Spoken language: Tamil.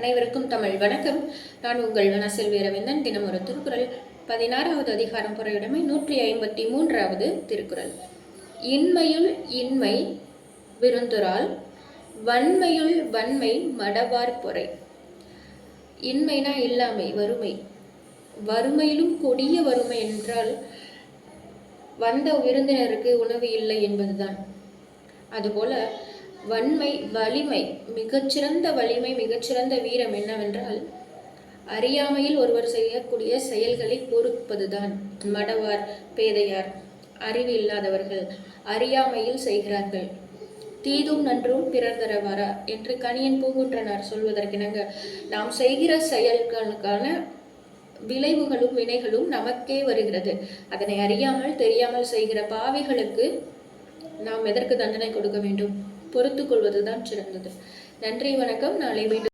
அனைவருக்கும் தமிழ் வணக்கம். நான் உங்கள் வனசெல் வீரவேந்தன். தினம் ஒரு திருக்குறள். பதினாறாவது அதிகாரம் பொறையுடைமை நூற்றி ஐம்பத்தி மூன்றாவது திருக்குறள். இன்மையுள் இன்மை விருந்துரால் வன்மையுள் வன்மை மடவார் பொறை. இன்மைனா இல்லாமை வறுமை. வறுமையிலும் கொடிய வறுமை என்றால் வந்த விருந்தினருக்கு உணவு இல்லை என்பதுதான். அதுபோல வன்மை வலிமை மிகச்சிறந்த வலிமை மிகச்சிறந்த வீரம் என்னவென்றால் அறியாமையில் ஒருவர் செய்யக்கூடிய செயல்களை பொறுப்பதுதான். மடவார் பேதையார் அறிவு இல்லாதவர்கள் அறியாமையில் செய்கிறார்கள். தீதும் நன்றும் பிறர் தரவாரா என்று கணியன் பூங்குன்றனார் சொல்வதற்கிணங்க நாம் செய்கிற செயல்களுக்கான விளைவுகளும் வினைகளும் நமக்கே வருகிறது. அதனை அறியாமல் தெரியாமல் செய்கிற பாவிகளுக்கு நாம் எதற்கு தண்டனை கொடுக்க வேண்டும்? பொறுத்து கொள்வதுதான் சிறந்தது. நன்றி வணக்கம். நாளை மீண்டும்